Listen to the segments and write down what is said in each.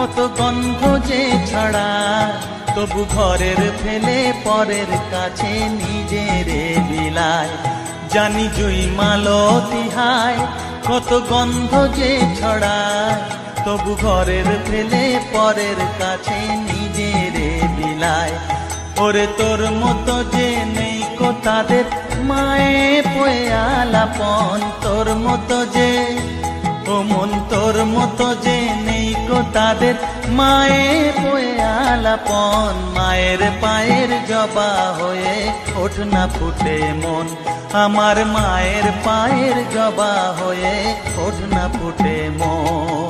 কত গন্ধ যে ছড়া, তবু ঘরের ফেলে পরের কাছে নিজের বিলায়। জানি জুই মালো তিহায় কত গন্ধ যে ছড়ায় তবু ঘরের ফেলে পরের কাছে নিজের বিলায়। ওরে তোর মতো যে নেই কো তাদের, মায়ে পয়ে আলাপন। তোর মতো যে, ও মন তোর মতো যে নেই গো তাদের মায়ের বয়ে আলাপন, মায়ের পায়ের জবা হয়ে ওঠ না ফুটে মন। আমার মায়ের পায়ের জবা হয়ে ওঠ না ফুটে মন।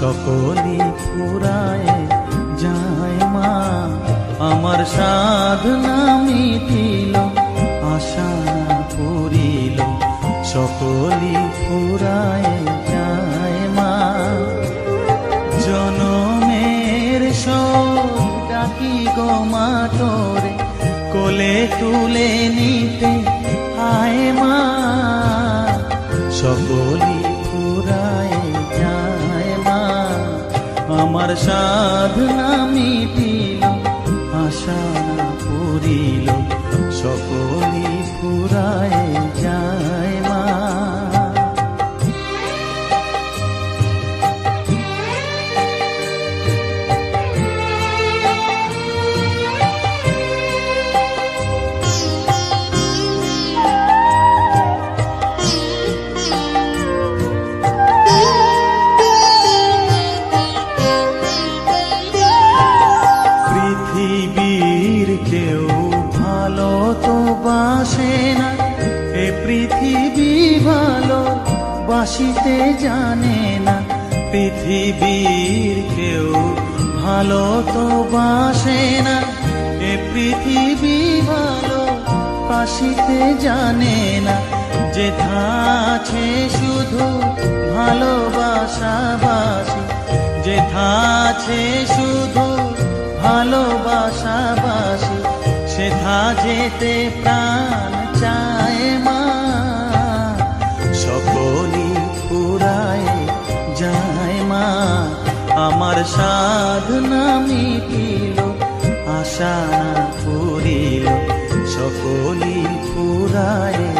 সকলে ফুরায় যায় মা। আমার সাধনা মিটিল, আশা না করিল, সকলে ফুরায় যায় মা। জনমের ডাকি গো মা তোরে, কোলে তুলে নিতে আয় মা। সকলি আমার সাধনা মিটিল আশা পুরিল সকলি ফুরায় যায়। বাসিতে জানে না পৃথিবীর কেউ, ভালো তো বাসে না। এ পৃথিবী ভালো বাসিতে জানে না যেথা আছে শুধু ভালোবাসা বাসি। যে আছে শুধু ভালোবাসা বাসি সেথা যেতে প্রাণ সাধনা মিটিল আশা না পুরিল সকলি পুরায়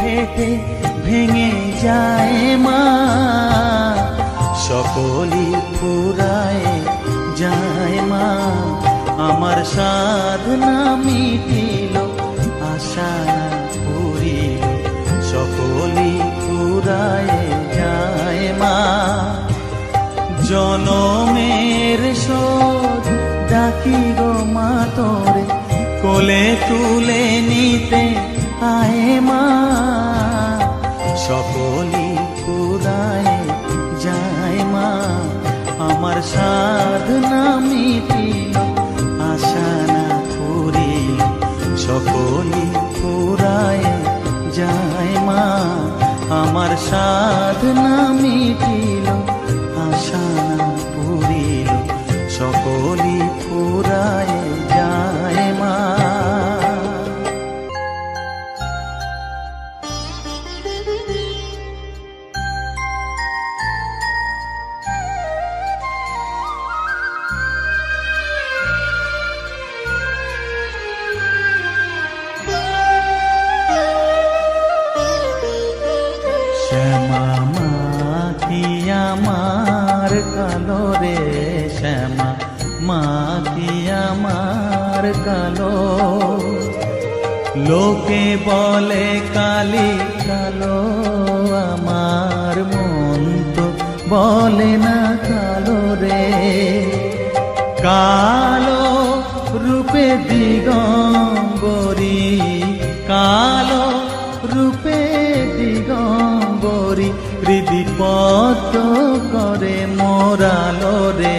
ফেটে ভেঙে যায় মা। সকলি ফুরায় যায় মা। আমার সাধনা মিটিল, আশা পুরিল সকলি ফুরায় যায় মা। জনমের শোধ ডাকি গো মা তোরে, কোলে তুলে নিতে আয় মা। সকলি পুরায় যায় মা। আমার সাধনা মিটিল আশা না পুরিল সকলি পুরায় যায় মা। আমার সাধনা মিটিল আমার কালো। লোকে বলে কালি কালো, আমার মন তো বলে না কালো রে। কালো রূপে দিগম্বরী, কালো রূপে দিগম্বরী হৃদি পদ্ম করে মোরালো রে।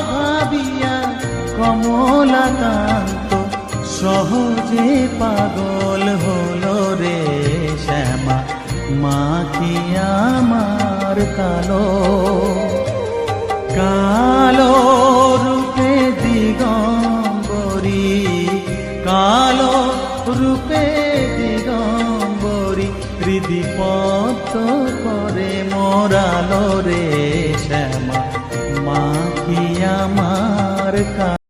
কমলাকান্ত সহজে পাগল হলো রে শ্যামা। মা কি আমার কালো?